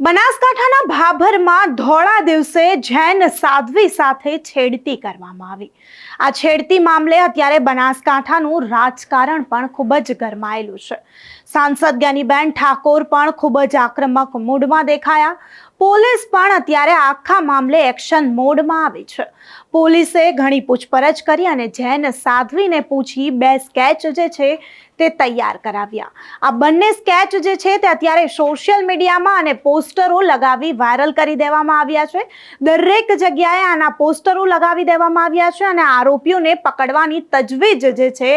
બનાસકાંઠાના ભાભરમાં ધોળા દિવસે જૈન સાધ્વી સાથે છેડતી કરવામાં આવી. આ છેડતી મામલે અત્યારે બનાસકાંઠાનું રાજકારણ પણ ખૂબ જ ગરમાયેલું છે. સાંસદ જ્ઞાનીબેન ઠાકોર પણ ખૂબ જ આક્રમક મૂડમાં દેખાયા. પોલીસ પણ અત્યારે આખા મામલે એક્શન મોડમાં આવી છે. પોલીસે ઘણી પૂછપરછ કરી અને જૈન સાધ્વીને પૂછી બે સ્કેચ જે છે તે તૈયાર કરાવ્યા. આ બંને સ્કેચ જે છે તે અત્યારે સોશિયલ મીડિયામાં અને પોસ્ટરો લગાવી વાયરલ કરી દેવામાં આવ્યા છે. દરેક જગ્યાએ આના પોસ્ટરો લગાવી દેવામાં આવ્યા છે અને આરોપીઓને પકડવાની તજવીજ જે છે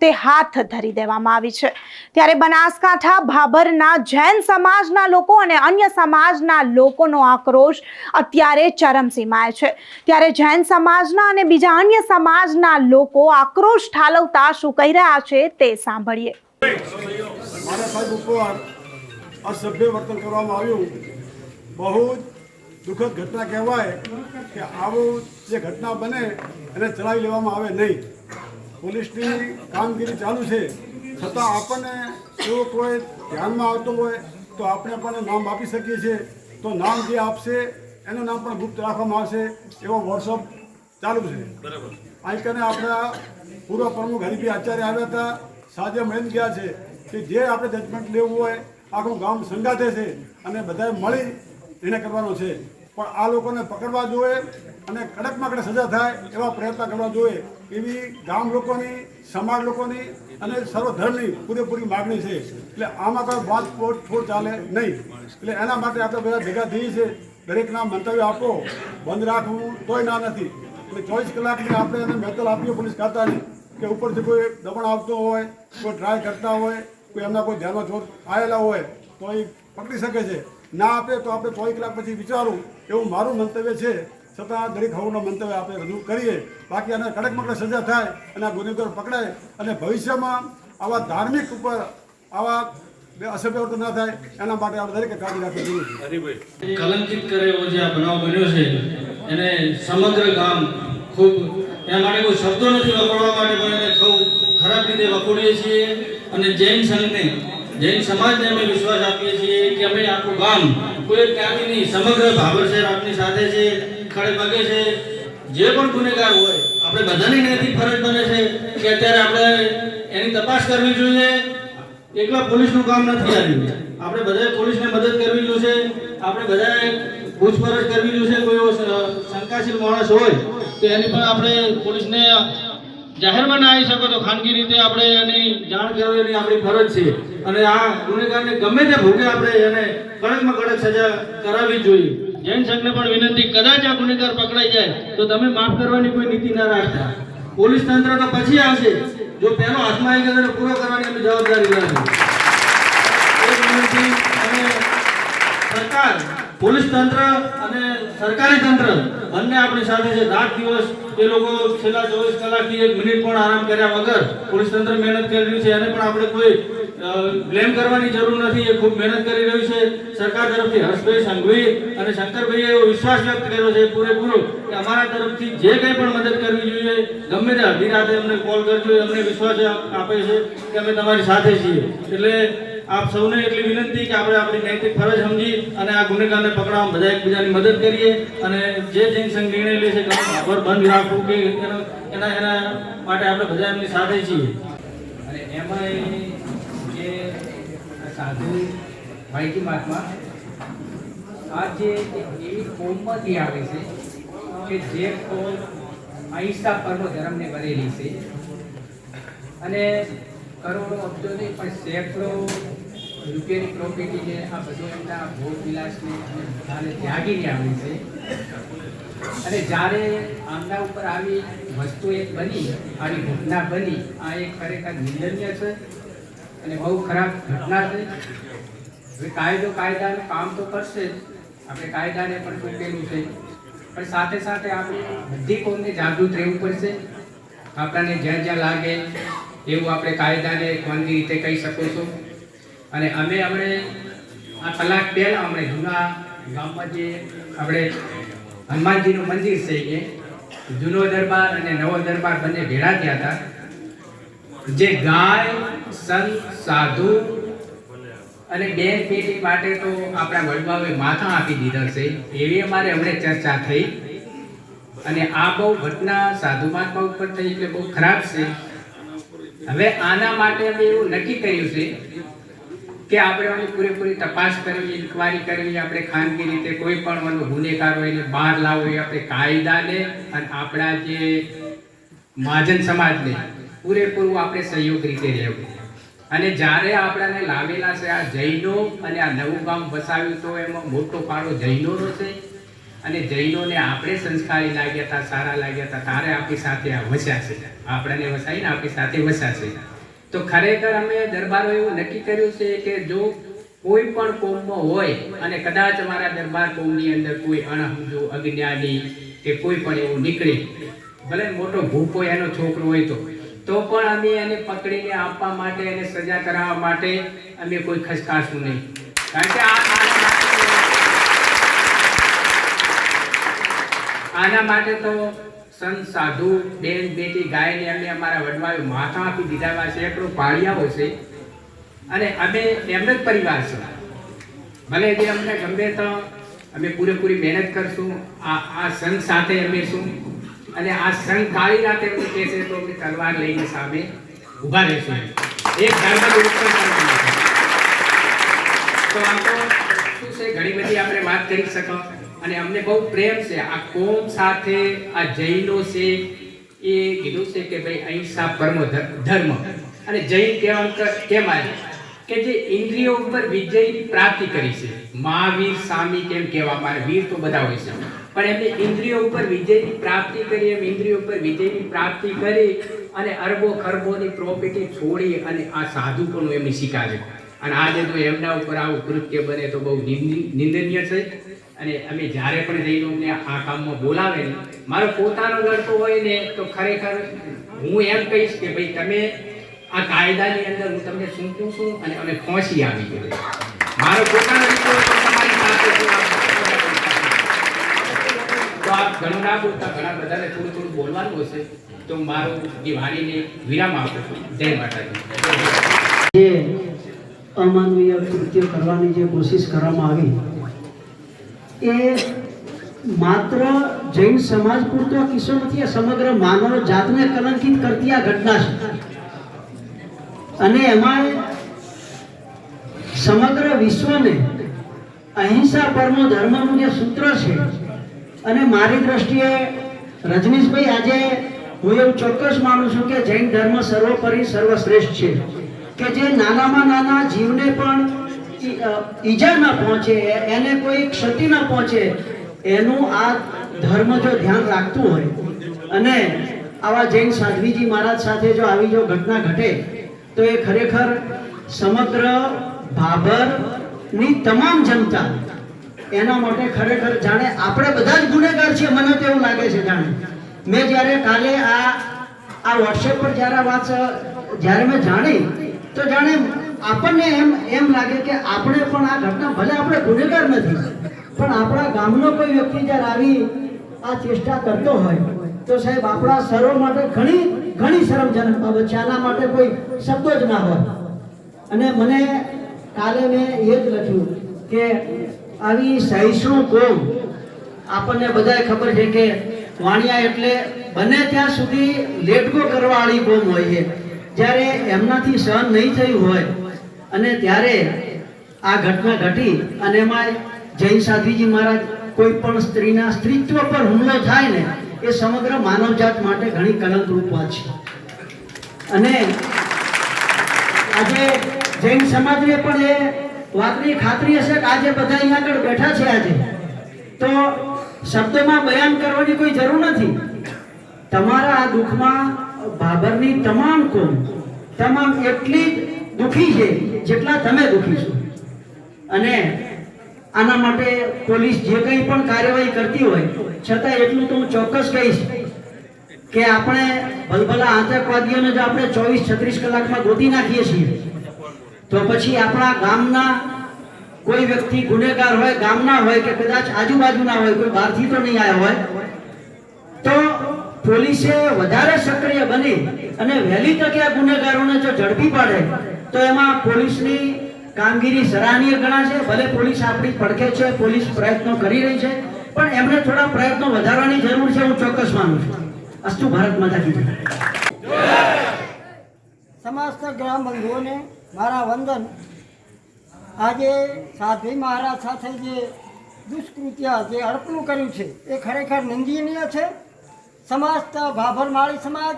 તે હાથ ધરી દેવામાં આવી છે. ત્યારે બનાસકાંઠા, ભાભરના જૈન સમાજના લોકો અને અન્ય સમાજના લોકોનો આક્રોશ અત્યારે ચરમસીમાએ છે. ત્યારે જૈન સમાજના અને બીજા અન્ય સમાજના લોકો આક્રોશ ઠાલવતા શું કહી રહ્યા છે તે સાંભળીએ. મારા સાહેબ ઉપર અસભ્ય વર્તન કરવામાં આવ્યું. બહુ દુઃખદ ઘટના કહેવાય કે આવું જે ઘટના બને એને ચલાવી લેવામાં આવે નહીં. પોલીસની કામગીરી ચાલુ છે. છતાં આપણને એવું કોઈ ધ્યાનમાં આવતું હોય તો આપણે પણ નામ આપી શકીએ છીએ. તો નામ જે આપશે એનું નામ પણ ગુપ્ત રાખવામાં આવશે. એવો વોટ્સઅપ ચાલુ છે. અહીં કને આપણા પૂર્વ પ્રમુખ હરિભાઈ આચાર્ય આવ્યા હતા. સાંજે મળીને ગયા છે કે જે આપણે જજમેન્ટ લેવું હોય આખું ગામ સંગાથે છે અને બધાએ મળી એને કરવાનો છે. પણ આ લોકોને પકડવા જોઈએ અને કડકમાં કડક સજા થાય એવા પ્રયત્ન કરવા જોઈએ એવી ગામ લોકોની સમાજ લોકોની અને સર્વધર્મની પૂરેપૂરી માગણી છે. એટલે આમાં કોઈ વાત પોટ છોડ ચાલે નહીં. એટલે એના માટે આપણે બધા ભેગા થઈએ છીએ. દરેકના મંતવ્ય આપો. બંધ રાખવું તોય ના નથી. એટલે ચોવીસ કલાકની આપણે એને મેતલ આપીએ પોલીસ ખાતાની કે ઉપરથી કોઈ દબાણ આવતો હોય, કોઈ ટ્રાય કરતા હોય, કોઈ એમના કોઈ ધ્યાનમાં ચોર આવેલા હોય, તો એ પકડી શકે છે. ના આપે તો આપણે ચોવીસ કલાક પછી વિચારું એવું મારું મંતવ્ય છે, છતાં દરેક હવનું મંતવ્ય આપણે રજૂ કરીએ. બાકી આને કડક કડક સજા થાય અને આ ગુનેગાર પકડાય અને ભવિષ્યમાં આવા ધાર્મિક ઉપર આવા બે અસભ્ય ના થાય, એના માટે આપણે દરેકે કાળજી રાખવી કલંકિત કરે એવો જે આ બનાવ બન્યો છે એને સમગ્ર ગામ ખૂબ એના માટે કોઈ શબ્દો નથી વખોડવા માટે પણ એને ખૂબ ખરાબ રીતે વખોડીએ છીએ. અને જૈન સંઘને, જૈન સમાજને અમે વિશ્વાસ આપીએ છીએ કે અમે આખું ગામ કોઈ ક્યાંથી નહીં સમગ્ર ભાભર શહેર આપની સાથે છે, ખડે પગે છે. જે પણ ગુનેગાર હોય, આપણે બધાની નૈતિક ફરજ બને છે કે અત્યારે આપણે એની તપાસ કરવી જોઈએ. એકલા પોલીસનું કામ નથી આવ્યું આપણે બધાએ પોલીસને મદદ કરવી જોઈએ. આપણે બધાએ પૂછપરછ કરવી જોશે, કોઈ એવો શંકાશીલ માણસ હોય, તો એની પણ આપણે પોલીસને જાહેરમાં ના આવી શકો તો ખાનગી રીતે આપણે એની જાણ કરવાની આપણી ફરજ છે. અને આ ગુનેગારને ગમે તે ભોગે આપણે એને કડકમાં કડક સજા કરાવવી જોઈએ. જૈન સંઘને પણ વિનંતી, કદાચ આ ગુનેગાર પકડાઈ જાય, તો તમે માફ કરવાની કોઈ નીતિ ના રાખતા. પોલીસ તંત્ર તો પછી આવશે. જો પહેલો હાથમાં આવી ગયો પૂરો કરવાની અમે જવાબદારી રાખી. સરકાર પોલીસ તંત્ર અને સરકારી તંત્ર બંને આપણી સાથે છે. રાત દિવસ એ લોકો છેલ્લા ચોવીસ કલાકથી એક મિનિટ પણ આરામ કર્યા વગર પોલીસ તંત્ર મહેનત કરી રહ્યું છે. એને પણ આપણે કોઈ બ્લેમ કરવાની જરૂર નથી. એ ખૂબ મહેનત કરી રહ્યું છે. સરકાર તરફથી હર્ષભાઈ સંઘવી અને શંકરભાઈએ એવો વિશ્વાસ વ્યક્ત કર્યો છે પૂરેપૂરો કે અમારા તરફથી જે કંઈ પણ મદદ કરવી જોઈએ, ગમે તે અડધી રાતે અમને કોલ કરજો અમને વિશ્વાસ આપે છે કે અમે તમારી સાથે છીએ. એટલે આપ સૌને એટલી વિનંતી કે આપણે આપણી નૈતિક ફરજ સમજી અને આ ગુનેગારને પકડવામાં બધા એકબીજાની મદદ કરીએ અને જે જૈન સંઘ નિર્ણય લે છે કે ખબર બંધ રાખવું કે એના એના માટે આપણે બધા એમની સાથે છીએ. અને એમાં જે સાધુ માહિતી મહાત્મા, આ જે એવી કોમમાંથી આવે છે કે જે કોમ અહિંસા પરનો ધર્મને ભરેલી છે. અને કરોડો અબજો નહીં, પણ સેંકડો રૂપિયાની પ્રોપર્ટીને આ બધું એમના ભોગ વિલાસને અને ત્યાગીને આવે છે. અને જ્યારે આમના ઉપર આવી વસ્તુ એક બની, આવી ઘટના બની, આ એક ખરેખર નિંદનીય છે અને બહુ ખરાબ ઘટના છે. હવે કાયદો કાયદાનું કામ તો કરશે આપણે કાયદાને પણ ચૂકેલું છે. પણ સાથે સાથે આપણે બધી કોમને જાગૃત રહેવું પડશે. આપણને જ્યાં જ્યાં લાગે એવું આપણે કાયદાને કોનની રીતે કહી શકો છો. અને અમે હમણે આ કલાક પહેલાં હમણે જૂના ગામમાં જે આપણે હનુમાનજીનું મંદિર છે એ, જૂનો દરબાર અને નવો દરબાર બંને ભેળા થયા હતા. જે ગાય, સંત, સાધુ અને બે પેટી માટે તો આપણા વડવાઓએ માથા આપી દીધા છે. એવી અમારે હમણે ચર્ચા થઈ. અને આ બહુ ઘટના સાધુ મહાત્મા ઉપર થઈ એટલે બહુ ખરાબ છે. હવે આના માટે અમે એવું નક્કી કર્યું છે કે આપણે આની પૂરેપૂરી તપાસ કરવી, ઇન્કવાયરી કરવી, આપણે ખાનગી રીતે કોઈ પણ આનો ગુનેગાર હોય એને બહાર લાવવો એ આપણે કાયદાને અને આપણા જે મહાજન સમાજને પૂરેપૂરું આપણે સહયોગ રીતે રહેવું. અને જ્યારે આપણાને લાવેલા છે આ જૈનો અને આ નવું ગામ વસાવ્યું તો એમાં મોટો ફાળો જૈનોનો છે અને જૈનોને આપણે સંસ્કારી લાગ્યા હતા, સારા લાગ્યા હતા, તારે આપણી સાથે વસ્યા છે. આપણને વસાઈને આપણી સાથે વસ્યા છે. તો ખરેખર અમે દરબારો એવું નક્કી કર્યું છે કે જો કોઈ પણ કોમમાં હોય અને કદાચ અમારા દરબાર કોમની અંદર કોઈ અણહમજુ, અજ્ઞાની કે કોઈ પણ એવું નીકળે, ભલે મોટો ભૂખો એનો છોકરો હોય તો તો પણ અમે એને પકડીને આપવા માટે એને સજા કરાવવા માટે અમે કોઈ ખસકાશું નહીં. કારણ કે આ આના માટે- તો સંત સાધુ, બેન, બેટી, ગાયને અમે અમારા વડવાએ માથા આપી દીધા છે આપણું પાળિયાઓ છે. અને અમે એમને જ પરિવાર છે. ભલે જે અમને ગમે તો અમે પૂરેપૂરી મહેનત કરશું, આ આ સંઘ સાથે અમે શું? અને આ સંઘ કાળી રાતે અમને કહેશે તો અમે તલવાર લઈને સામે ઊભા રહેશું. એક ધર્મ તો આ તો શું છે? ઘણી બધી આપણે વાત કરી શકો. અને અમને બહુ પ્રેમ છે. આ કોમ સાથે, આ જૈનો છે, એ કીધું છે કે ભાઈ અહિંસા પરમો ધર્મ. અને જૈન કહેવા કેમ આવ્યા કે જે ઇન્દ્રિયો ઉપર વિજયની પ્રાપ્તિ કરી છે. મહાવીર સ્વામી કેમ કહેવામાં આવે? વીર તો બધા હોય છે. પણ એમને ઇન્દ્રિયો ઉપર વિજયની પ્રાપ્તિ કરી, એમ ઇન્દ્રિયો ઉપર વિજયની પ્રાપ્તિ કરી અને અરબો ખરબોની પ્રોપર્ટી છોડી અને આ સાધુપણું એમને છે. અને આજે જો એમના ઉપર આવું કૃત્ય બને તો બહુ નિંદ- નિંદનીય છે. અને અમે જ્યારે પણ જઈને આ કામમાં બોલાવે ને, મારો પોતાનો લડકો હોય ને, તો ખરેખર હું એમ કહીશ કે ભાઈ, તમે આ કાયદાની અંદર હું તમને સૂંપું છું અને અમે પહોંચી આવી ગયો. મારો પોતાનો લડકો તમારી સાથે તો આપ ઘણું ના બોલતા, ઘણા બધાને થોડું થોડું બોલવાનું હશે. તો મારું દિવાળીને વિરામ આપું છું. જય માતાજી. અમાનવીય કૃત્ય કરવાની જે કોશિશ કરવામાં આવી એ માત્ર જૈન સમાજ પૂરતો કિસ્સો નથી સમગ્ર માનવ જાતને કલંકિત કરતી આ ઘટના છે. અને એમાં સમગ્ર વિશ્વને અહિંસા પરમો ધર્મનું જે સૂત્ર છે, અને મારી દ્રષ્ટિએ રજનીશભાઈ આજે હું એવું ચોક્કસ માનું છું કે જૈન ધર્મ સર્વોપરી સર્વશ્રેષ્ઠ છે, કે જે નાનામાં નાના જીવને પણ ઈજા ન પહોંચે એને કોઈ ક્ષતિ ન પહોંચે, એનું આ ધર્મ જો ધ્યાન રાખતું હોય, અને આવા જૈન સાધ્વીજી મહારાજ સાથે જો આવી જો ઘટના ઘટે, તો એ ખરેખર સમગ્ર ભાભરની તમામ જનતા એના માટે ખરેખર જાણે આપણે બધા જ ગુનેગાર છીએ, મને તો એવું લાગે છે જાણે. મેં જ્યારે કાલે આ આ વોટ્સએપ પર જ્યારે વાત જ્યારે મેં જાણી, તો જાણે આપણને એમ એમ લાગે કે આપણે પણ આ ઘટના ભલે આપણે ગુનેગાર નથી, પણ આપણા ગામનો કોઈ વ્યક્તિ જ્યારે આવી આ ચેષ્ટા કરતો હોય, તો સાહેબ આપણા સર્વ માટે ઘણી ઘણી શરમજનક બાબત છે. આના માટે કોઈ શબ્દો જ ના હોય. અને મને કાલે મેં એ જ લખ્યું કે આવી સહિષ્ણુ કોમ આપણને બધાએ ખબર છે કે વાણિયા એટલે બને ત્યાં સુધી લેટગો કરવાવાળી કોમ હોય છે. જ્યારે એમનાથી સહન નહીં થયું હોય અને ત્યારે આ ઘટના ઘટી અને એમાં જૈન સાધ્વીજી મહારાજ કોઈ પણ સ્ત્રીના સ્ત્રીત્વ પર હુમલો થાય ને, એ સમગ્ર માનવજાત માટે ઘણી કલંકરૂપ વાત છે. અને આજે જૈન સમાજને પણ એ વાતની ખાતરી હશે કે આજે બધા અહીંયા આગળ બેઠા છે આજે. તો શબ્દોમાં બયાન કરવાની કોઈ જરૂર નથી. તમારા આ દુઃખમાં બાબરની તમામ કોમ, તમામ એટલી જ દુઃખી છે જેટલા તમે દુઃખી છો. અને આના માટે પોલીસ જે કંઈ પણ કાર્યવાહી કરતી હોય, છતાં એટલું તો હું ચોક્કસ કહીશ કે આપણે ભલભલા આતંકવાદીઓને જો આપણે ચોવીસ છત્રીસ કલાકમાં ગોતી નાખીએ છીએ. તો પછી આપણા ગામના કોઈ વ્યક્તિ ગુનેગાર હોય, ગામના હોય કે કદાચ આજુબાજુના હોય, કોઈ બહારથી તો નહીં આવ્યા હોય, તો પોલીસે વધારે સક્રિય બની અને વહેલી તકે આ ગુનેગારોને જો ઝડપી પાડે તો એમાં પોલીસની કામગીરી સરાહનીય ગણાશે ભલે પોલીસ આપણી પડખે છે, પોલીસ પ્રયત્નો કરી રહી છે, પણ એમને થોડા પ્રયત્નો વધારવાની જરૂર છે, હું ચોક્કસ માનું છું. અસ્તુ ભારત માતા કી સમસ્ત ગ્રામ બંધુઓને મારા વંદન. આજે સાધ્વી મહારાજ સાથે જે દુષ્કૃત્ય, જે અડપલું કર્યું છે, એ ખરેખર નિંદનીય છે. સમસ્ત ભાભરમાળી સમાજ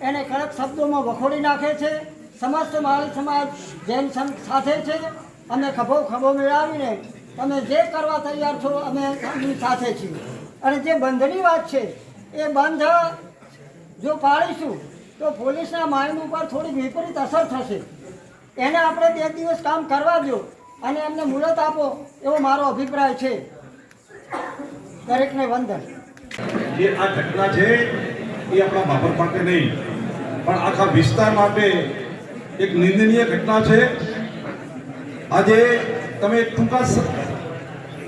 એને કડક શબ્દોમાં વખોડી નાખે છે. સમસ્ત માળી સમાજ જૈન સંઘ સાથે છે, અમે ખભો ખભો મેળવીને તમે જે કરવા તૈયાર છો, અમે એમની સાથે છીએ. અને જે બંધની વાત છે, એ બંધ જો પાળીશું તો પોલીસના માઇન્ડ ઉપર થોડી વિપરીત અસર થશે. એને આપણે બે દિવસ કામ કરવા દો અને એમને મુહૂર્ત આપો, એવો મારો અભિપ્રાય છે. દરેકને વંદન. જે આ ઘટના છે, એ આપણા બાબર માટે નહીં, પણ આખા વિસ્તાર માટે એક નિંદનીય ઘટના છે. આજે તમે ટૂંકા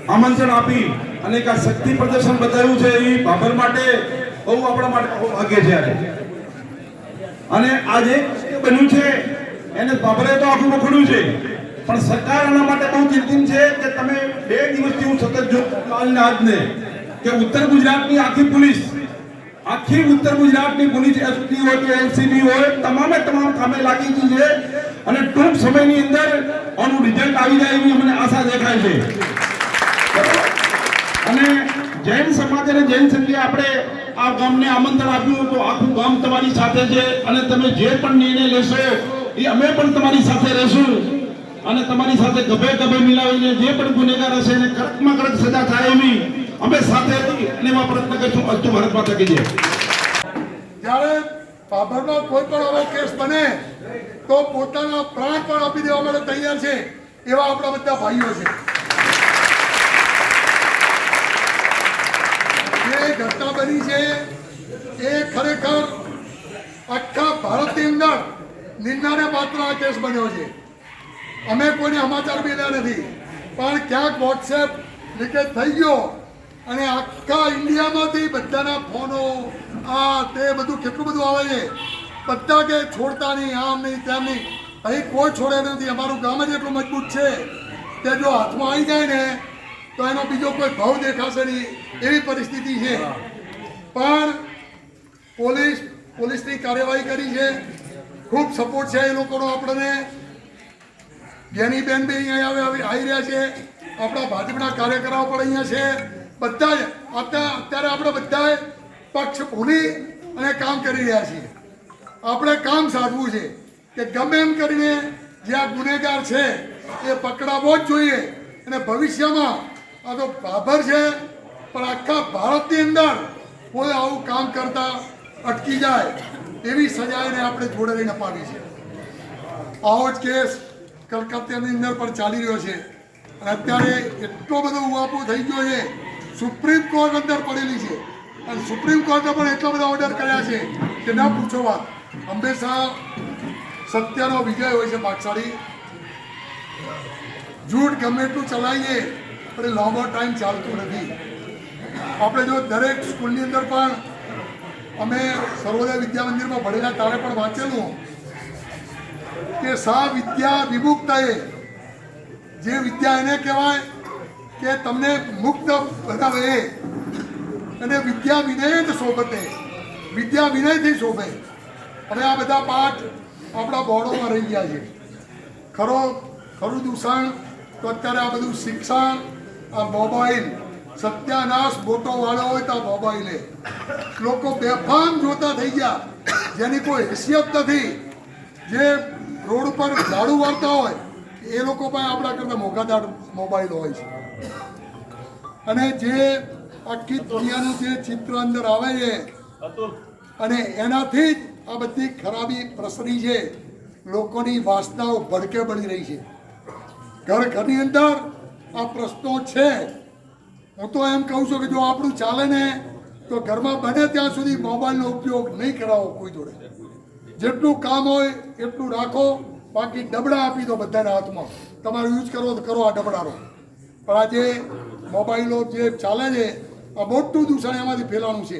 આમંત્રણ આપી અને એક આ શક્તિ પ્રદર્શન બતાવ્યું છે એ બાબર માટે બહુ આપણા માટે બહુ ભાગ્ય છે આજે. અને આજે બન્યું છે, એને બાબરે તો આખું વખોડ્યું છે. પણ સરકાર આના માટે બહુ ચિંતિત છે કે તમે બે દિવસથી હું સતત જો કાલને આજને કે ઉત્તર ગુજરાતની આખી પોલીસ આખી ઉત્તર ગુજરાતની પોલીસ એસપી હોય કે એલસીબી હોય, તમામે તમામ કામે લાગી ગઈ છે અને ટૂંક સમયની અંદર આનું રિઝલ્ટ આવી જાય એવી અમને આશા દેખાય છે. અને જૈન સમાજ અને જૈન સંઘે આપણે આ ગામને આમંત્રણ આપ્યું તો આખું ગામ તમારી સાથે છે અને તમે જે પણ નિર્ણય લેશો એ અમે પણ તમારી સાથે રહેશું અને તમારી સાથે ગભે ગભે મિલાવીને જે પણ ગુનેગાર હશે એને કડકમાં કડક સજા થાય એવી અમે સાથે હતી અને એવા પ્રયત્ન કરીશું. અસ્તુ ભારત માતા કી જ્યારે બાબરમાં કોઈ પણ આવો કેસ બને, તો પોતાના પ્રાણ પણ આપી દેવા માટે તૈયાર છે, એવા આપણા બધા ભાઈઓ છે. જે ઘટના બની છે, એ ખરેખર આખા ભારતની અંદર નિંદાને પાત્ર આ કેસ બન્યો છે. અમે કોઈને સમાચાર મેળ્યા નથી. પણ ક્યાંક વોટ્સએપ લીકેજ થઈ ગયો અને આખા ઇન્ડિયામાંથી બધાના ફોનો, આ તે બધું કેટલું બધું આવે છે? બધા કે છોડતા નહીં આમ નહીં, તેમ નહીં. અહીં કોઈ છોડે નથી. અમારું ગામ જ એટલું મજબૂત છે કે જો હાથમાં આવી જાય ને, તો એનો બીજો કોઈ ભાવ દેખાશે નહીં. એવી પરિસ્થિતિ છે. પણ પોલીસ, પોલીસની કાર્યવાહી કરી છે. ખૂબ સપોર્ટ છે એ લોકોનો આપણને. જેની બેન બી અહીંયા આવી રહ્યા છે. આપણા ભાજપના કાર્યકરો પણ અહીંયા છે. બધા જ અત્યારે આપણે બધાએ પક્ષ ભૂલી અને કામ કરી રહ્યા છીએ. આપણે કામ સાધવું છે કે ગમે એમ કરીને જે આ ગુનેગાર છે એ પકડાવવો જ જોઈએ અને ભવિષ્યમાં આ તો બાબર છે, પણ આખા ભારતની અંદર કોઈ આવું કામ કરતા અટકી જાય એવી સજા એને આપણે જોડે લઈને અપાવી છે. આવો જ કેસ કલકત્તાની અંદર પણ ચાલી રહ્યો છે. અને અત્યારે એટલો બધો ઉવાપો થઈ ગયો છે સુપ્રીમ કોર્ટ અંદર પડેલી છે. અને સુપ્રીમ કોર્ટે પણ એટલા બધા ઓર્ડર કર્યા છે કે ના પૂછો વાત. હંમેશા સત્યનો વિજય હોય છે પાઠશાળી. જૂઠ ગમે એટલું ચલાવીએ, પણ લાંબો ટાઈમ ચાલતું નથી. આપણે જો દરેક સ્કૂલની અંદર પણ અમે સર્વોદય વિદ્યા મંદિરમાં ભણેલા, તારે પણ વાંચેલું કે સા વિદ્યા વિમુક્તાએ જે વિદ્યા એને કહેવાય કે તમને મુક્ત બનાવે. અને વિદ્યા વિનય જ શોભતે. વિદ્યા વિનયથી શોભે. હવે આ બધા પાઠ આપણા બોર્ડોમાં રહી ગયા છે. ખરો, ખરું દૂષણ, તો અત્યારે આ બધું શિક્ષણ, આ મોબાઈલ, સત્યાનાશ મોટો વાળો હોય તો આ મોબાઈલે. લોકો બેફામ જોતા થઈ ગયા. જેની કોઈ હેસિયત નથી. જે રોડ પર ઝાડુ વાળતા હોય, એ લોકો પણ આપણા કરતાં મોઘાદાર મોબાઈલ હોય છે. અને જે આખી દુનિયાનું જે ચિત્ર અંદર આવે છે અને એનાથી જ આ બધી ખરાબી પ્રસરી છે લોકોની વાસનાઓ ભડકે બની રહી છે. ઘર ઘરની અંદર આ પ્રશ્નો છે. હું તો એમ કહું છું કે જો આપણું ચાલે ને તો ઘરમાં બને ત્યાં સુધી મોબાઈલનો ઉપયોગ નહીં કરાવો કોઈ જોડે. જેટલું કામ હોય એટલું રાખો બાકી ડબડા આપી દો બધાના હાથમાં. તમારે યુઝ કરો તો કરો આ ડબડાનો. પણ આજે મોબાઈલો જે ચાલે છે, આ મોટું દૂષણ એમાંથી ફેલાણું છે.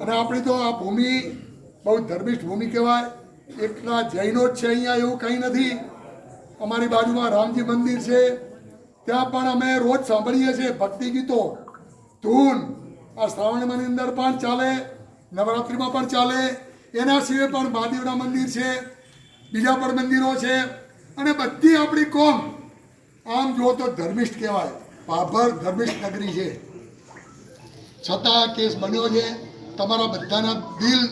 અને આપણી તો આ ભૂમિ, બહુ ધર્મિષ્ઠ ભૂમિ કહેવાય, એકલા જૈનો જ છે અહીંયા એવું કંઈ નથી. અમારી બાજુમાં રામજી મંદિર છે, ત્યાં પણ અમે રોજ સાંભળીએ છીએ ભક્તિ ગીતો ધૂન, આ શ્રાવણની અંદર પણ ચાલે, નવરાત્રિમાં પણ ચાલે, એના સિવાય પણ મહાદેવના મંદિર છે, બીજા પણ મંદિરો છે. અને બધી આપણી કોમ, આમ જુઓ તો ધર્મિષ્ઠ કહેવાય. પાભર ધર્મિષ્ઠ નગરી છે. છતાં કેસ બન્યો છે. તમારા બધાના દિલ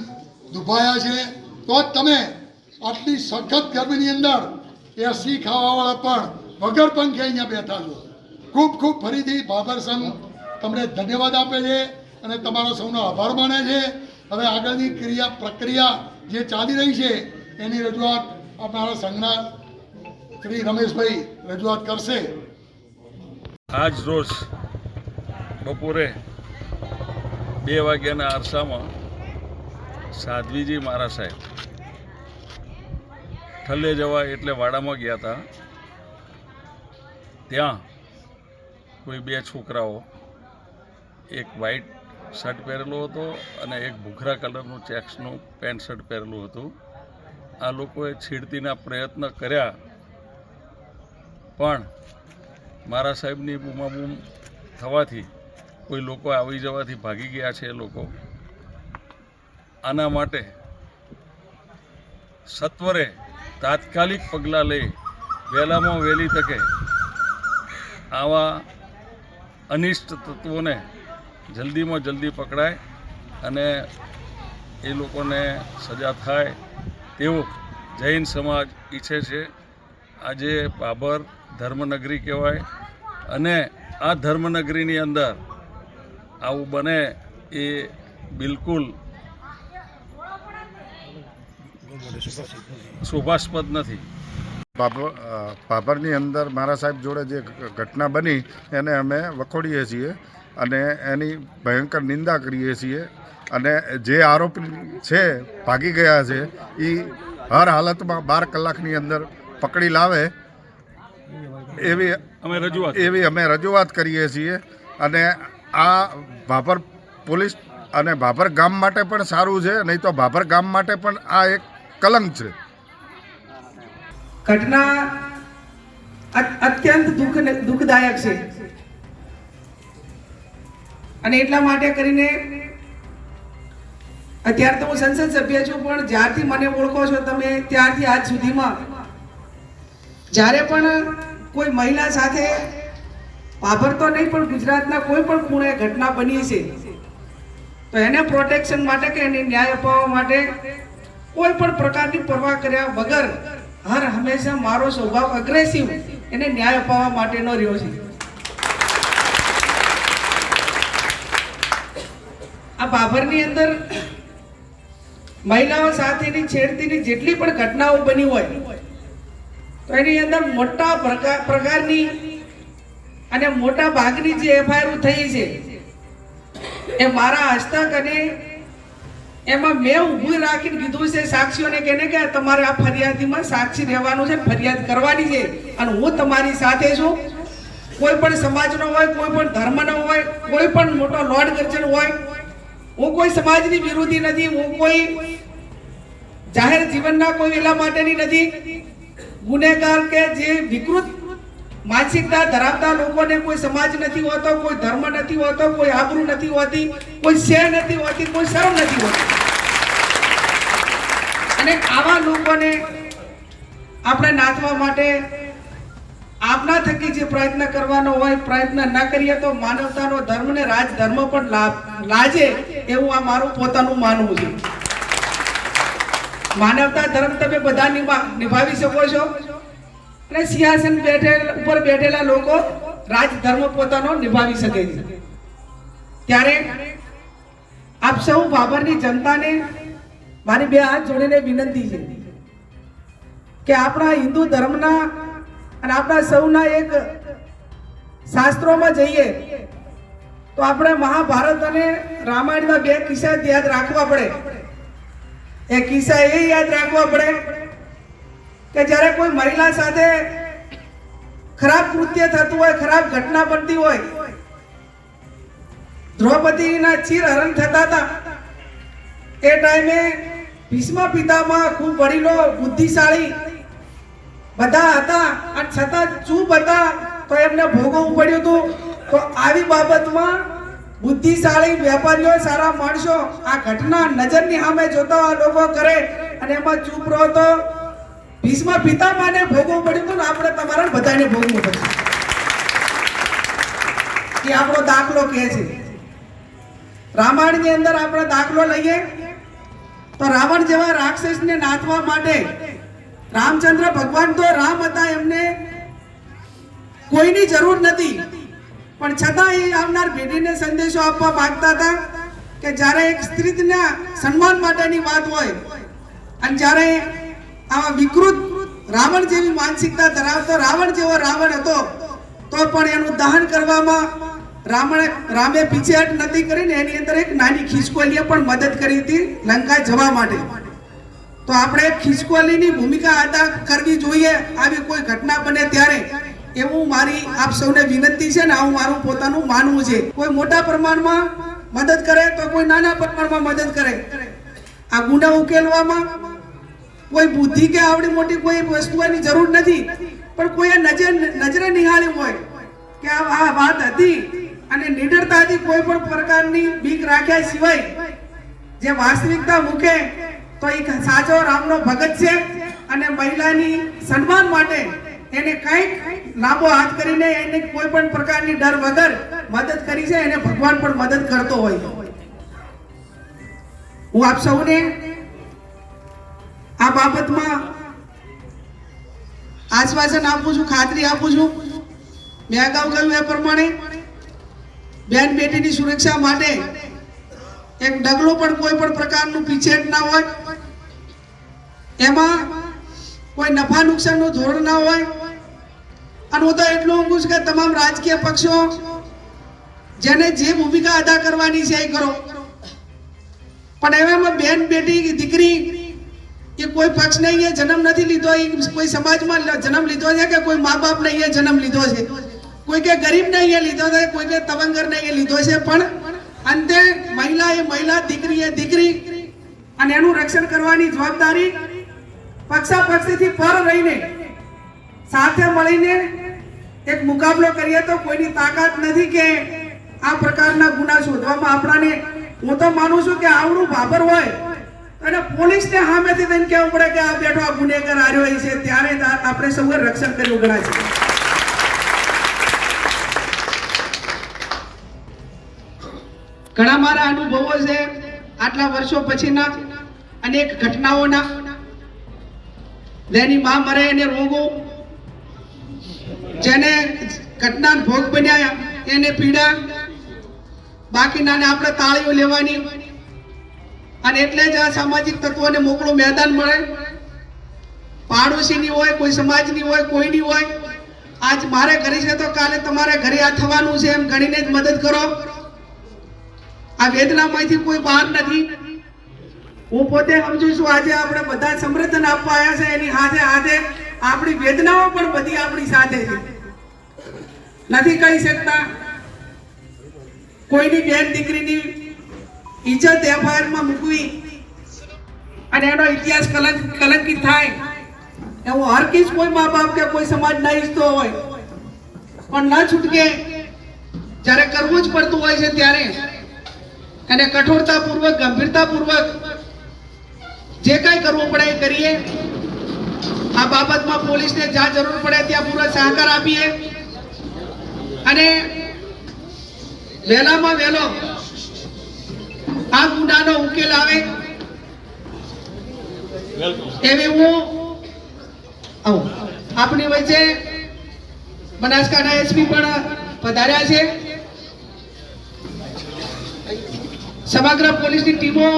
દુભાયા છે. તો જ તમે આટલી સખત ગરમીની અંદર એસી ખાવાવાળા પણ વગર પંખે અહીંયા બેઠા છો. ખૂબ ખૂબ ફરીથી બાબર સંઘ તમને ધન્યવાદ આપે છે અને તમારો સૌનો આભાર માને છે. હવે આગળની ક્રિયા પ્રક્રિયા જે ચાલી રહી છે, એની રજૂઆત અમારા સંઘના શ્રી રમેશભાઈ રજૂઆત કરશે. આજ રોજ બપોરે બે વાગ્યાના આરસામાં સાધ્વીજી મારા સાહેબ ઠલ્લે જવા એટલે વાડામાં ગયા હતા. ત્યાં કોઈ બે છોકરાઓ, એક વ્હાઈટ શર્ટ પહેરેલો હતો અને એક ભૂખરા કલરનું ચેક્સનું પેન્ટ શર્ટ પહેરેલું હતું. આ લોકોએ છેડતીના પ્રયત્ન કર્યા પણ મારા સાહેબની બૂમાબૂમ થવાથી કોઈ લોકો આવી જવાથી ભાગી ગયા છે એ લોકો. આના માટે સત્વરે તાત્કાલિક પગલાં લઈ વહેલામાં વહેલી તકે આવા અનિષ્ટ તત્વોને જલ્દીમાં જલ્દી પકડાય અને એ લોકોને સજા થાય તેવું જૈન સમાજ ઈચ્છે છે. આજે બાબર ધર્મનગરી કહેવાય. અને આ ધર્મનગરીની અંદર આવું બને એ બિલકુલ શોભાસ્પદ નથી. પાપરની અંદર મારા સાહેબ જોડે જે ઘટના બની એને અમે વખોડીએ છીએ અને એની ભયંકર નિંદા કરીએ છીએ અને જે આરોપી છે, ભાગી ગયા છે એ હર હાલતમાં બાર કલાકની અંદર પકડી લાવે એવી અમે રજૂઆત એવી અમે રજૂઆત કરીએ છીએ અને આ ભાભર પોલીસ અને ભાભર ગામ માટે પણ સારું છે નહીં તો ભાભર ગામ માટે પણ આ એક કલંક છે. ઘટના અત્યંત દુઃખ દુઃખદાયક છે. અને એટલા માટે કરીને અત્યારે તો હું સંસદ સભ્ય છું પણ જ્યારથી મને ઓળખો છો તમે ત્યારથી આજ સુધીમાં જ્યારે પણ કોઈ મહિલા સાથે પાભર તો નહીં, પણ ગુજરાતના કોઈ પણ ખૂણે ઘટના બની છે, તો એને પ્રોટેક્શન માટે કે એને ન્યાય અપાવવા માટે કોઈ પણ પ્રકારની પરવા કર્યા વગર હર હંમેશા મારો સ્વભાવ અગ્રેસિવ એને ન્યાય અપાવવા માટેનો રહ્યો છે. આ બાભરની અંદર મહિલાઓ સાથેની છેડતીની જેટલી પણ ઘટનાઓ બની હોય તો એની અંદર મોટા પ્રકા- પ્રકારની અને મોટા ભાગની જે એફઆઈઆર થઈ છે, એ મારા હસ્તક અને એમાં મેં ઊભું રાખીને કીધું છે સાક્ષીઓને કે કે તમારે આ ફરિયાદીમાં સાક્ષી રહેવાનું છે ફરિયાદ કરવાની છે અને હું તમારી સાથે છું. કોઈ પણ સમાજનો હોય, કોઈ પણ ધર્મનો હોય, કોઈ પણ મોટો લોર્ડ ગર્જન હોય, હું કોઈ સમાજની વિરોધી નથી, હું કોઈ જાહેર જીવનના કોઈ વેલા માટેની નથી. ગુનેગાર કે જે વિકૃત માનસિકતા ધરાવતા લોકોને કોઈ સમાજ નથી હોતો, કોઈ ધર્મ નથી હોતો, કોઈ આબરૂ નથી હોતી, કોઈ શેર નથી હોતી, કોઈ શરમ નથી હોતી. અને આવા લોકોને આપણે નાથવા માટે આપના થકી જે પ્રયત્ન કરવાનો હોય, પ્રયત્ન ન કરીએ તો માનવતાનો ધર્મ ને રાજધર્મ પણ લાજે એવું આ મારું પોતાનું માનવું છે. માનવતા ધર્મ તમે બધા નિભાવી શકો છો. અને સિંહાસન બેઠેલ, ઉપર બેઠેલા લોકો રાજધર્મ પોતાનો નિભાવી શકે છે. ત્યારે આપ સૌ બાબરની જનતાને મારી બે હાથ જોડીને વિનંતી છે કે આપણા હિન્દુ ધર્મના અને આપણા સૌના એક શાસ્ત્રોમાં જઈએ તો આપણે મહાભારત અને રામાયણના બે કિસ્સા યાદ રાખવા પડે. એ કિસ્સા એ યાદ રાખવા પડે કે જ્યારે કોઈ મહિલા સાથે ખરાબ કૃત્ય થતું હોય, ખરાબ ઘટના બનતી હોય, દ્રૌપદીના ચીર હરણ થતા હતા, એ ટાઈમે ભીષ્મ પિતામાં ખૂબ વડીલો, બુદ્ધિશાળી બધા હતા. અને છતાં ચૂપ હતા તો એમને ભોગવવું પડ્યું હતું. તો આવી બાબતમાં બુદ્ધિશાળી વેપારીઓ સારા માણસો આ ઘટના નજરની સામે જોતા લોકો કરે અને એમાં ચૂપ રહો તો ભીષ્મ પિતામાને ભોગવું પડ્યું હતું ને, આપણે તમારા બધાને ભોગવું પડશે. એ આપણો દાખલો કહે છે. રામાયણની અંદર આપણે દાખલો લઈએ. તો રાવણ જેવા રાક્ષસને નાથવા માટે રામચંદ્ર ભગવાન તો રામ હતા, એમને કોઈની જરૂર નથી. પણ છતાં એ આવનાર પેઢીને સંદેશો આપવા માંગતા હતા કે જ્યારે એક સ્ત્રીના સન્માન માટેની વાત હોય અને જ્યારે આવા વિકૃત રાવણ જેવી માનસિકતા ધરાવતો રાવણ જેવો રાવણ હતો, તો પણ એનું દહન કરવામાં રામણે રામે પીછેહટ નથી કરીને એની અંદર એક નાની ખિસકોલીએ પણ મદદ કરી હતી લંકા જવા માટે. તો આપણે ખિસકોલીની ભૂમિકા અદા કરવી જોઈએ, આવી કોઈ ઘટના બને ત્યારે એવું મારી આપ સૌને વિનંતી છે ને આવું મારું પોતાનું માનવું છે. કોઈ મોટા પ્રમાણમાં મદદ કરે તો કોઈ નાના પ્રમાણમાં મદદ કરે. આ ગુના ઉકેલવામાં કોઈ બુદ્ધિ કે આવડી મોટી કોઈ વસ્તુની જરૂર નથી. પણ કોઈએ નજર નજરે નિહાળી હોય કે આ વાત હતી અને નિડરતાથી કોઈ પણ પ્રકારની બીક રાખ્યા સિવાય જે વાસ્તવિકતા મૂકે તો એક સાચો રામનો ભગત છે અને મહિલાની સન્માન માટે એને કંઈક લાંબો હાથ કરીને એને કોઈ પણ પ્રકારની ડર વગર મદદ કરી છે, એને ભગવાન પણ મદદ કરતો હોય. હું આપ સૌને આ બાબતમાં આશ્વાસન આપું છું, ખાતરી આપું છું. મેં અગાઉ કહ્યું એ પ્રમાણે બેન બેટીની સુરક્ષા માટે એક ડગલો પણ કોઈ પણ પ્રકારનું પીછેટ ના હોય. એમાં કોઈ નફા નુકસાનનું ધોરણ ના હોય. અને હું તો એટલું ઊંઘું છું કે તમામ રાજકીય પક્ષો જેને જે ભૂમિકા અદા કરવાની છે એ કરો. પણ એવામાં બેન, બેટી, દીકરી કે કોઈ પક્ષને અહીંયા જન્મ નથી લીધો, એ કોઈ સમાજમાં જન્મ લીધો છે કે કોઈ મા બાપને એ જન્મ લીધો છે? કોઈ કે નહીં એ લીધો છે, કોઈ કે તવંગરને એ લીધો છે? પણ અંતે મહિલા એ મહિલા, દીકરી એ દીકરી અને એનું રક્ષણ કરવાની જવાબદારી પક્ષા પક્ષીથી પર રહીને સાથે મળીને એક મુકાબલો કરીએ તો કોઈની તાકાત નથી કે આ પ્રકારના ગુના શોધવામાં આપણાને, હું તો માનું છું કે આવડું ભાબર હોય અને પોલીસને સામેથી થઈને કહેવું પડે કે આ બેઠો આ ગુનેગાર આર્યો છે, ત્યારે આપણે સૌએ રક્ષણ કર્યું ગણાય છે. ઘણા મારા અનુભવો છે આટલા વર્ષો પછીના અનેક ઘટનાઓના. જેની મા મરે એને રોગો જેને ઘટના ભોગ બન્યા એને પીડા. બાકીનાને આપણે તાળીઓ લેવાની. અને એટલે જ આ સામાજિક તત્વોને મોકળું મેદાન મળે. પાડોશીની હોય, કોઈ સમાજની હોય, કોઈની હોય. આજ મારે ઘરે છે તો કાલે તમારે ઘરે આ થવાનું છે એમ ગણીને જ મદદ કરો. આ વેદનામાંથી કોઈ બહાર નથી. હું પોતે સમજુ છું, આજે આપણે બધા સમર્થન આપવા આવ્યા છે, એની સાથે સાથે આપણી વેદનાઓ પણ બધી આપણી સાથે છે. નથી કહી શકતા. કોઈની બેન દીકરીની ઇજ્જત એફઆઈઆરમાં મૂકવી અને એનો ઇતિહાસ કલંક, કલંકિત થાય. એવું હરકી કિસ કોઈ મા બાપ કે કોઈ સમાજ ના ઈચ્છતો હોય. પણ ના છૂટકે જ્યારે કરવું જ પડતું હોય છે ત્યારે અને કઠોરતાપૂર્વક, ગંભીરતાપૂર્વક જે કાંઈ કરવું પડે એ કરીએ. આ બાબતમાં પોલીસને જ્યાં જરૂર પડે ત્યાં પૂરો સહકાર આપીએ. અને વહેલામાં વહેલો આ ગુનાનો ઉકેલ આવે. એવી હું આવું. આપણી વચ્ચે બનાસકાંઠા એસપી પણ પધાર્યા છે. સમગ્ર પોલીસની ટીમો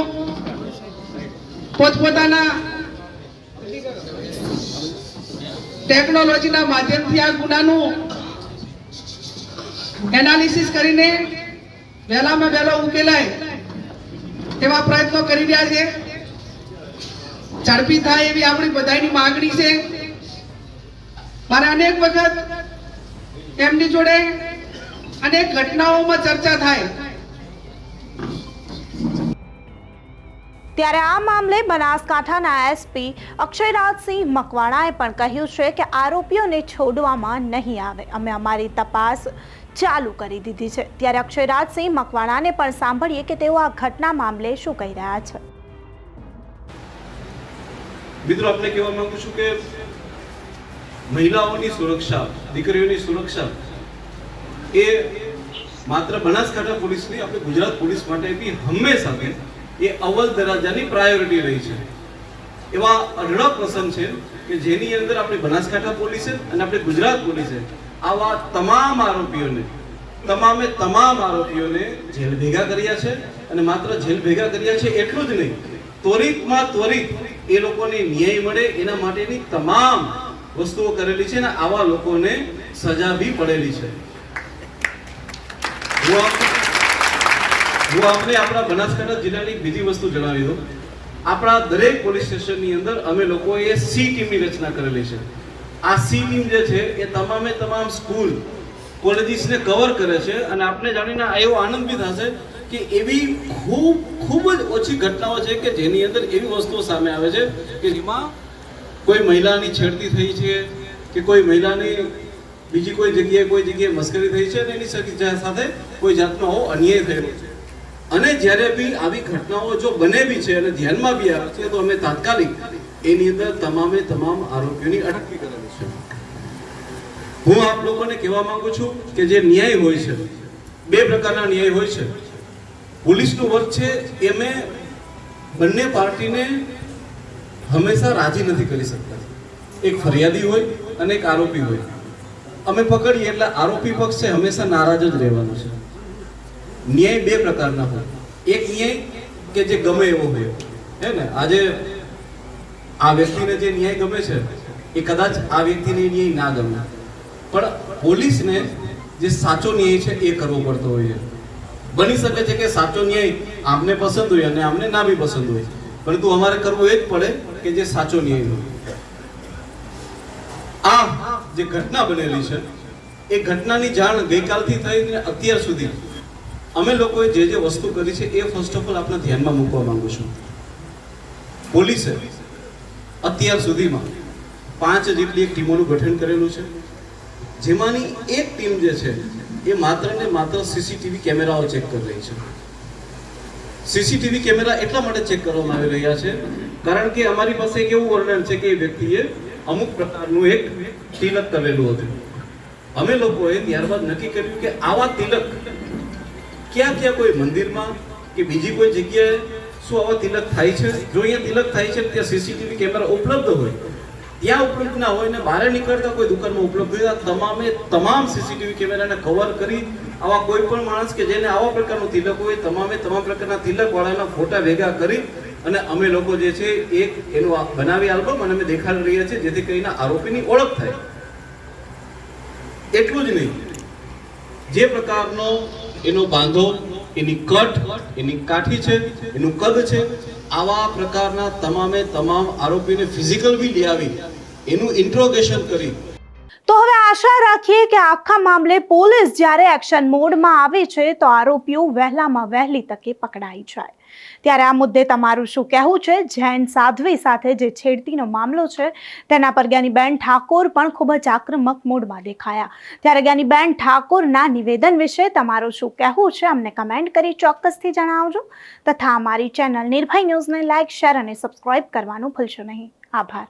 પોતપોતાના ટેકનોલોજીના માધ્યમથી આ ગુનાનું એનાલિસિસ કરીને વહેલામાં વહેલો ઉકેલાય તેવા પ્રયત્નો કરી રહ્યા છે. ઝડપી થાય એવી આપણી બધાની માગણી છે. મારે અનેક વખત એમની જોડે અનેક ઘટનાઓમાં ચર્ચા થાય. ત્યારે આ મામલે બનાસકાંઠાના એસપી અક્ષયરાજસિંહ મકવાણાએ પણ કહ્યું છે કે આરોપીઓને છોડવામાં નહીં આવે. અમે અમારી તપાસ ચાલુ કરી દીધી છે. ત્યારે અક્ષયરાજસિંહ મકવાણાને પણ સાંભળીએ કે તેઓ આ ઘટના મામલે શું કહી રહ્યા છે. મિત્રો, આપને કહેવા માંગુ છું કે મહિલાઓની સુરક્ષા, દીકરીઓની સુરક્ષા એ માત્ર બનાસકાંઠા પોલીસ નહીં, આપણે ગુજરાત પોલીસ માટે બી હંમેશા એ અવ્વલ દરજ્જાની પ્રાયોરિટી રહી છે. એવા અઢળક પ્રસંગ છે કે જેની અંદર આપણે બનાસકાંઠા પોલીસે અને આપણે ગુજરાત પોલીસે આવા તમામ આરોપીઓને, તમામે તમામ આરોપીઓને જેલ ભેગા કર્યા છે અને માત્ર જેલ ભેગા કર્યા છે એટલું જ નહીં, ત્વરિતમાં ત્વરિત એ લોકોને ન્યાય મળે એના માટેની તમામ વસ્તુઓ કરેલી છે અને આવા લોકોને સજા બી પડેલી છે. હું આપ- આપને આપણા બનાસકાંઠા જિલ્લાની બીજી વસ્તુ જણાવી દઉં. આપણા દરેક પોલીસ સ્ટેશનની અંદર અમે લોકોએ સી ટીમની રચના કરેલી છે. આ સી ટીમ જે છે, એ તમામે તમામ સ્કૂલ, કોલેજીસને કવર કરે છે અને આપને જાણીને એવો આનંદ બી થશે કે એવી ખૂબ ખૂબ જ ઓછી ઘટનાઓ છે કે જેની અંદર એવી વસ્તુઓ સામે આવે છે કે જેમાં કોઈ મહિલાની છેડતી થઈ છે, કે કોઈ મહિલાની બીજી કોઈ જગ્યાએ કોઈ જગ્યાએ મસ્કરી થઈ છે અને એની સાથે- કોઈ જાતનો અન્યાય થયેલો છે. અને જ્યારે બી આવી ઘટનાઓ જો બને બી છે અને ધ્યાનમાં બી આવે છે, તો અમે તાત્કાલિક એની અંદર તમામે તમામ આરોપીઓની અટક બી કરેલી છે. હું આપ લોકોને કહેવા માંગુ છું કે જે ન્યાય હોય છે, બે પ્રકારના ન્યાય હોય છે. પોલીસનું વર્ક છે એમે બંને પાર્ટીને હંમેશા રાજી નથી કરી શકતા. એક ફરિયાદી હોય અને એક આરોપી હોય. અમે પકડીએ એટલે આરોપી પક્ષ છે હંમેશા નારાજ જ રહેવાનું છે. ન્યાય બે પ્રકારના હોય. એક ન્યાય કે જે ગમે એવો હોય. હે ને? આજે આ વ્યક્તિને જે ન્યાય ગમે છે, એ કદાચ આ વ્યક્તિને ન્યાય ના ગમે. પણ પોલીસને જે સાચો ન્યાય છે, એ કરવો પડતો હોય. છે બની શકે છે કે સાચો ન્યાય આમને પસંદ હોય અને આમને ના બી પસંદ હોય. પરંતુ અમારે કરવું એ જ પડે કે જે સાચો ન્યાય હોય. આ જે ઘટના બનેલી છે, એ ઘટનાની જાણ ગઈકાલથી થઈને અત્યાર સુધી અમે લોકોએ જે જે વસ્તુ કરી છે, એ ફર્સ્ટ ઓફ ઓલ આપના ધ્યાનમાં મૂકવા માંગુ છું. પોલીસે અત્યાર સુધીમાં પાંચ જેટલી એક ટીમોનું ગઠન કરેલું છે. જેમાંની એક ટીમ જે છે, એ માત્ર ને માત્ર સીસીટીવી કેમેરાઓ ચેક કરી રહી છે. સીસીટીવી કેમેરા એટલા માટે ચેક કરવામાં આવી રહ્યા છે, કારણ કે અમારી પાસે એક એવું વર્ણન છે કે એ વ્યક્તિએ અમુક પ્રકારનું એક તિલક કરેલું હતું. અમે લોકોએ ત્યારબાદ નક્કી કર્યું કે આવા તિલક ક્યાં ક્યાં કોઈ મંદિરમાં કે બીજી કોઈ જગ્યાએ શું આવા તિલક થાય છે? જો અહીંયા તિલક થાય છે, ત્યાં સીસીટીવી કેમેરા ઉપલબ્ધ હોય, ત્યાં ઉપલબ્ધ ના હોય ને બહાર નીકળતા કોઈ દુકાનમાં ઉપલબ્ધ હોય તમામે તમામ સીસીટીવી કેમેરાને કવર કરી આવા કોઈ પણ માણસ કે જેને આવા પ્રકારનું તિલક હોય, તમામે તમામ પ્રકારના તિલકવાળાના ફોટા ભેગા કરી અને અમે લોકો જે છે એક એનું બનાવી આલ્બમ અને અમે દેખાડી રહ્યા છીએ, જેથી કરીને આરોપીની ઓળખ થાય. એટલું જ નહીં. જે પ્રકારનો એનો બાંધો, એની કટ, એની કાઠી છે, એનું કદ છે, આવા પ્રકારના તમામે તમામ આરોપીને ફિઝિકલ બી લઈ આવી, એનું ઇન્ટ્રોગેશન કરી. તો હવે આશા રાખીએ કે આખા મામલે પોલીસ જ્યારે એક્શન મોડમાં આવે છે, તો આરોપીઓ વહેલામાં વહેલી તકે પકડાઈ જાય. ત્યારે આ મુદ્દે તમારું શું કહેવું છે? જૈન સાધ્વી સાથે જે છેડતીનો મામલો છે, તેના પર જ્ઞાનીબેન ઠાકોર પણ ખૂબ જ આક્રમક મૂડમાં દેખાયા. ત્યારે જ્ઞાનીબેન ઠાકોરના નિવેદન વિશે તમારું શું કહેવું છે? અમને કમેન્ટ કરી ચોક્કસથી જણાવજો. તથા અમારી ચેનલ નિર્ભય ન્યૂઝને લાઇક, શેર અને સબસ્ક્રાઇબ કરવાનું ભૂલશો નહીં. આભાર.